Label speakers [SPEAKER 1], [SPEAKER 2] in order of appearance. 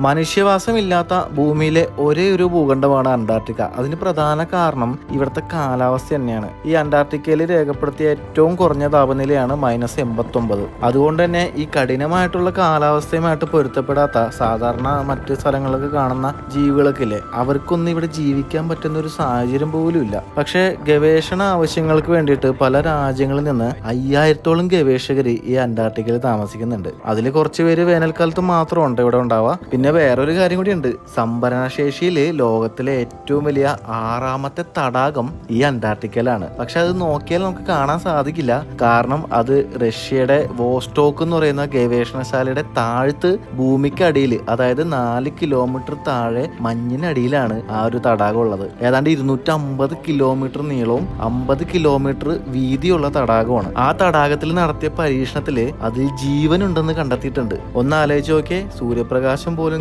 [SPEAKER 1] മനുഷ്യവാസമില്ലാത്ത ഭൂമിയിലെ ഒരേ ഒരു ഭൂഖണ്ഡമാണ് അന്റാർട്ടിക്ക. അതിന് പ്രധാന കാരണം ഇവിടുത്തെ കാലാവസ്ഥ തന്നെയാണ്. ഈ അന്റാർട്ടിക്കയിൽ രേഖപ്പെടുത്തിയ ഏറ്റവും കുറഞ്ഞ താപനിലയാണ് മൈനസ് എൺപത്തൊമ്പത്. അതുകൊണ്ട് തന്നെ ഈ കഠിനമായിട്ടുള്ള കാലാവസ്ഥയുമായിട്ട് പൊരുത്തപ്പെടാത്ത സാധാരണ മറ്റ് സ്ഥലങ്ങളിലൊക്കെ കാണുന്ന ജീവികളൊക്കെ ഇല്ലേ അവർക്കൊന്നും ഇവിടെ ജീവിക്കാൻ പറ്റുന്ന ഒരു സാഹചര്യം പോലും ഇല്ല. പക്ഷേ ഗവേഷണ ആവശ്യങ്ങൾക്ക് വേണ്ടിയിട്ട് പല രാജ്യങ്ങളിൽ നിന്ന് അയ്യായിരത്തോളം ഗവേഷകർ ഈ അന്റാർട്ടിക്കയിൽ താമസിക്കുന്നുണ്ട്. അതിൽ കുറച്ച് പേര് വേനൽക്കാലത്ത് മാത്രമുണ്ട് ഇവിടെ ഉണ്ടാവുക. പിന്നെ വേറൊരു കാര്യം കൂടിയുണ്ട്. സംഭരണശേഷിയിൽ ലോകത്തിലെ ഏറ്റവും വലിയ ആറാമത്തെ തടാകം ഈ അന്റാർട്ടിക്കയിലാണ്. പക്ഷെ അത് നോക്കിയാൽ നമുക്ക് കാണാൻ സാധിക്കില്ല. കാരണം അത് റഷ്യയുടെ വോസ്റ്റോക്ക് എന്ന് പറയുന്ന ഗവേഷണശാലയുടെ താഴ്ത്ത് ഭൂമിക്കടിയിൽ അതായത് നാല് കിലോമീറ്റർ താഴെ മഞ്ഞിനടിയിലാണ് ആ ഒരു തടാകം ഉള്ളത്. ഏതാണ്ട് ഇരുന്നൂറ്റി അമ്പത് കിലോമീറ്റർ നീളവും അമ്പത് കിലോമീറ്റർ വീതിയുള്ള തടാകമാണ് ആ തടാകത്തിൽ നടത്തിയ പരീക്ഷണത്തിൽ അതിൽ ജീവനുണ്ടെന്ന് കണ്ടെത്തിയിട്ടുണ്ട്. ഒന്ന് ആലോചിച്ച് നോക്കിയേ സൂര്യപ്രകാശം പോലും